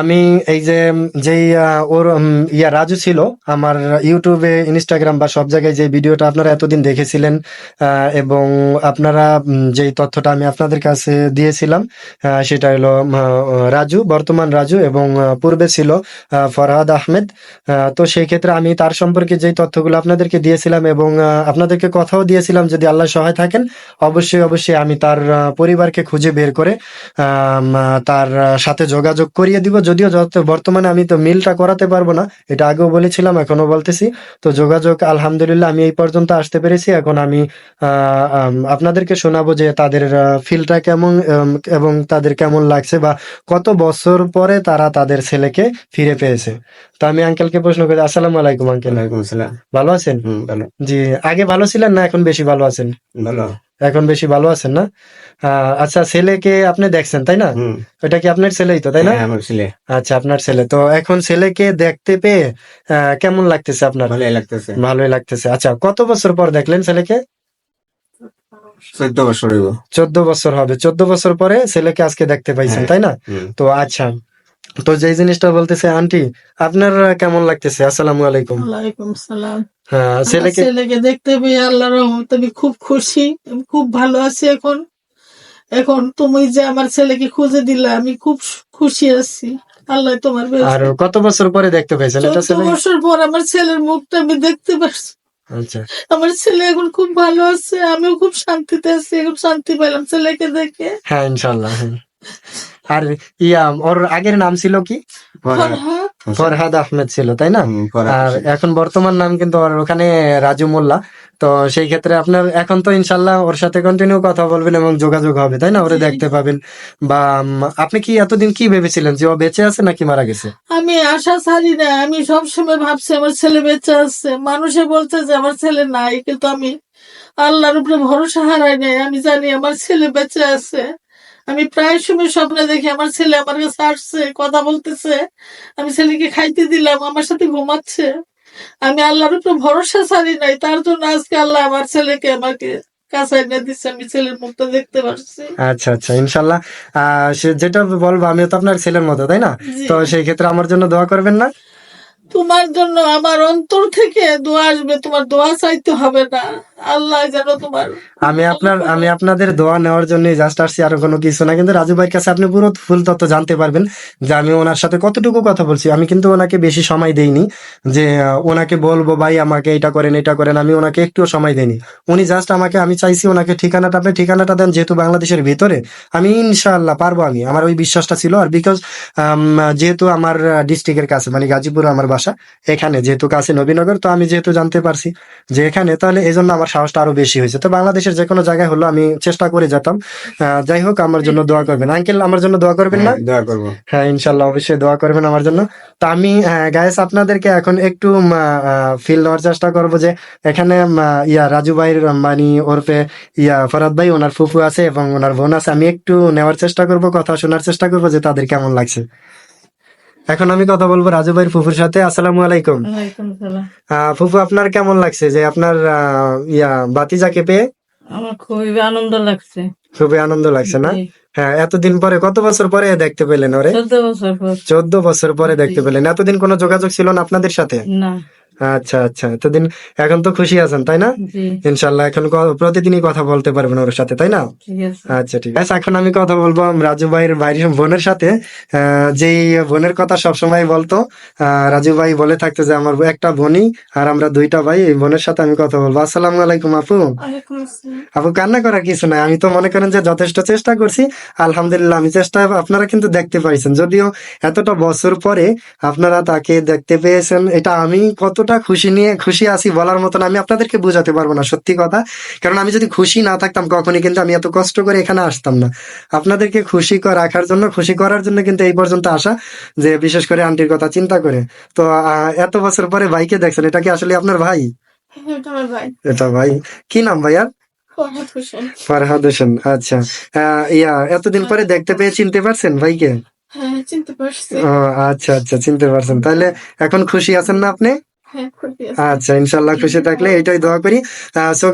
আমি এই যে, যেই ওর ইয়া রাজু ছিল, আমার ইউটিউবে, ইনস্টাগ্রাম বা সব জায়গায় যে ভিডিওটা আপনারা এতদিন দেখেছিলেন এবং আপনারা যেই তথ্যটা আমি আপনাদের কাছে দিয়েছিলাম সেটা হলো রাজু, বর্তমান রাজু এবং পূর্বে ছিল ফরহাদ আহমেদ। তো সেই ক্ষেত্রে আমি তার সম্পর্কে যেই তথ্যগুলো আপনাদেরকে দিয়েছিলাম এবং আপনাদেরকে কথাও দিয়েছিলাম, যদি আল্লাহ সহায় থাকেন, অবশ্যই অবশ্যই আমি তার পরিবারকে খুঁজে বের করে তার সাথে যোগাযোগ করিয়ে দিব। যদিও বর্তমানে আমি তো মিলটা করাতে পারব না এটা আগেও বলেছিলাম এখনও বলতেছি। তো যোগাযোগ আলহামদুলিল্লাহ আমি এই পর্যন্ত আসতে পেরেছি। এখন আমি আপনাদেরকে শোনাবো যে তাদের ফিলটা কেমন এবং তাদের কেমন লাগছে বা কত বছর পরে তারা তাদের ছেলেকে ফিরে পেয়েছে। তো আমি আঙ্কেলকে প্রশ্ন করি আসসালামু আলাইকুম আঙ্কেল। ভালো আছেন? জি আগে ভালো ছিলেন না এখন বেশি ভালো আছেন? ভালো। এখন বেশি ভালো আছেন না? আহ, আচ্ছা ছেলেকে আপনি দেখছেন তাই না? ওটা কি আপনার ছেলেই তো তাই না? হ্যাঁ, আমার ছেলে। আচ্ছা আপনার ছেলে। তো এখন ছেলেকে দেখতে পেয়ে কেমন লাগতেছে আপনার? ভালোই লাগতেছে। ভালোই লাগতেছে। আচ্ছা কত বছর পর দেখলেন ছেলেকে? চোদ্দ বছর চোদ্দ বছর হবে। চোদ্দ বছর পরে ছেলেকে আজকে দেখতে পাইছেন হ্যাঁ। তাই না? তো আচ্ছা তো যেই জিনিসটা বলতেছে আন্টি আপনার কেমন লাগতেছে? আসসালামু আলাইকুম। ওয়ালাইকুম সালাম ছেলেকে ছেলেকে দেখতে পেয়ে আল্লাহ রহমত আমি খুব খুশি আমি খুব ভালো আছি এখন। এখন তুমি যে আমার ছেলেকে খুঁজে দিলে আমি খুব খুশি আছি। আল্লাহ তোমার আর কত বছর পরে দেখতে পাইছেন এটা চোদ্দ বছর পর আমার ছেলের মুখটা আমি দেখতে পারছি। আচ্ছা। আমার ছেলে এখন খুব ভালো আছে আমিও খুব শান্তিতে আছি এখন শান্তি পেলাম ছেলেকে দেখে। হ্যাঁ ইনশাল্লাহ হ্যাঁ। আর ইয়া ওর আগের নাম ছিল কি? ফরহাদ। আহমেদ ছিল তাই না? আর এখন বর্তমান নাম কিন্তু ওর ওখানে রাজু মোল্লা। তো সেই ক্ষেত্রে আপনার এখন তো ইনশাল্লাহ ওর সাথে কন্টিনিউ কথা বলবেন এবং যোগাযোগ হবে তাই না? ওরে দেখতে পাবেন। বা আপনি কি এতদিন কি ভেবেছিলেন যে ও বেঁচে আছে নাকি মারা গেছে? আমি আশা ছাড়ি না আমি সবসময় ভাবছি আমার ছেলে বেঁচে আছে। মানুষে বলছে যে আমার ছেলে নাই কিন্তু আমি আল্লাহর উপরে ভরসা হারাই নাই। আমি জানি আমার ছেলে বেঁচে আছে। আমি প্রায় সময় স্বপ্নে দেখি আমার ছেলে আমার কাছে আসছে কথা বলতেছে। আমি ছেলেকে খাইতে দিলাম আমার সাথে ঘুমাচ্ছে। আমি আল্লাহর উপরে ভরসা ছাড়ি নাই তার জন্য আজকে আল্লাহ আমার ছেলেকে আমাকে আচ্ছা আচ্ছা ইনশাল্লাহ। আহ, সে যেটা বলব আমিও তো আপনার ছেলের মতো তাই না? তো সেই ক্ষেত্রে আমার জন্য দোয়া করবেন না? তোমার জন্য আমার অন্তর থেকে দোয়া আসবে, তোমার দোয়া চাইতে হবে না। আল্লাহ যেন তোমার আমি আপনার, আমি আপনাদের দোয়া নেওয়ার জন্য জাস্ট আসছি, আর কোনো কিছু না। কিন্তু রাজু ভাইয়ের কাছে আপনি পুরো ফুল তথ্য জানতে পারবেন যে আমি ওনার সাথে কতটুকু কথা বলছি। আমি কিন্তু ওনাকে বেশি সময় দেইনি যে ওনাকে বলব, ভাই, আমাকে এটা করেন এটা করেন। আমি ওনাকে একটুও সময় দেইনি। উনি জাস্ট আমাকে, আমি চাইছি ওনাকে ঠিকানাটা, আপনি ঠিকানাটা দেন, যেহেতু বাংলাদেশের ভিতরে। আমি ইনশাআল্লাহ পারব আমি আমার ওই বিশ্বাসটা ছিল, আর বিকজ যেহেতু আমার ডিস্ট্রিক্টের কাছে মানে গাজীপুর, আমার বাসা এখানে যেহেতু কাছে নবীনগর তো আমি যেহেতু জানতে পারছি যে এখানে তাহলে এই জন্য আমার সাহসটা আরও বেশি হয়েছে। তো বাংলাদেশের যে কোনো জায়গায় হলো আমি চেষ্টা করে যেতাম। যাই হোক আমার জন্য দোয়া করবেন। আঙ্কেল আমার জন্য দোয়া করবেন না? হ্যাঁ, দোয়া করব। হ্যাঁ ইনশাল্লাহ অবশ্যই দোয়া করবেন আমার জন্য। তো আমি গায়েস আপনাদেরকে এখন একটু ফিল নেওয়ার চেষ্টা করব যে এখানে ইয়া রাজু ভাইয়ের মানে ওরফে ইয়া ফরাদ ভাই ওনার ফুফু আছে এবং ওনার বোন আছে। আমি একটু নেওয়ার চেষ্টা করব কথা শোনার চেষ্টা করব যে তাদের কেমন লাগছে। এখন আমি কথা বলব রাজু ভাইয়ের ফুফুর সাথে। আসসালামু আলাইকুম। ফুফু আপনার কেমন লাগছে যে আপনার ইয়া বাতিজাকে পেয়ে? আমার খুবই আনন্দ লাগছে। খুবই আনন্দ লাগছে না? হ্যাঁ এতদিন পরে কত বছর পরে দেখতে পেলেন ওরে? চোদ্দ বছর চোদ্দ বছর পরে দেখতে পেলেন। এতদিন কোনো যোগাযোগ ছিল না আপনাদের সাথে? না। আচ্ছা আচ্ছা। এতদিন এখন তো খুশি আছেন তাই না? ইনশাল্লাহ এখন প্রতিদিনই কথা বলতে পারবেন ওর সাথে তাই না? আচ্ছা ঠিক আছে। এখন আমি কথা বলব রাজু ভাইয়ের ভাইয়ের বোনের সাথে। যেই বোনের কথা সবসময় বলতো রাজু ভাই বলে থাকতো যে আমার একটা বোনই আর আমরা দুইটা ভাই এই বোনের সাথে আমি কথা বলব। আসসালামু আলাইকুম আপু। আপু কান্না করার কিছু নাই। আমি তো মনে করেন যে যথেষ্ট চেষ্টা করছি। আলহামদুলিল্লাহ আমি চেষ্টা আপনারা কিন্তু দেখতে পাইছেন। যদিও এতটা বছর পরে আপনারা তাকে দেখতে পেয়েছেন এটা আমি কতটা খুশি নিয়ে খুশি আছি বলার মতন আমি আপনাদেরকে বোঝাতে পারব না সত্যি কথা। কারণ আমি যদি খুশি না থাকতাম কখনই কিন্তু আমি এত কষ্ট করে এখানে আসতাম না। আপনাদেরকে খুশি কর- রাখার জন্য খুশি করার জন্য কিন্তু এই পর্যন্ত আসা যে বিশেষ করে আন্টির কথা চিন্তা করে। তো এত বছর পরে ভাইকে দেখছেন এটা কি আসলে আপনার ভাই? এটা ভাই। কি নাম ভাইয়ার? ফরহাদ হোসেন। ফারহাদ হোসেন আচ্ছা। ইয়া এতদিন পরে দেখতে পেয়ে চিনতে পারছেন ভাইকে? হ্যাঁ আচ্ছা আচ্ছা চিনতে পারছেন। তাহলে এখন খুশি আছেন না আপনি? হ্যাঁ আচ্ছা ইনশাল্লাহ খুশি থাকলে এটাই দোয়া করি। সো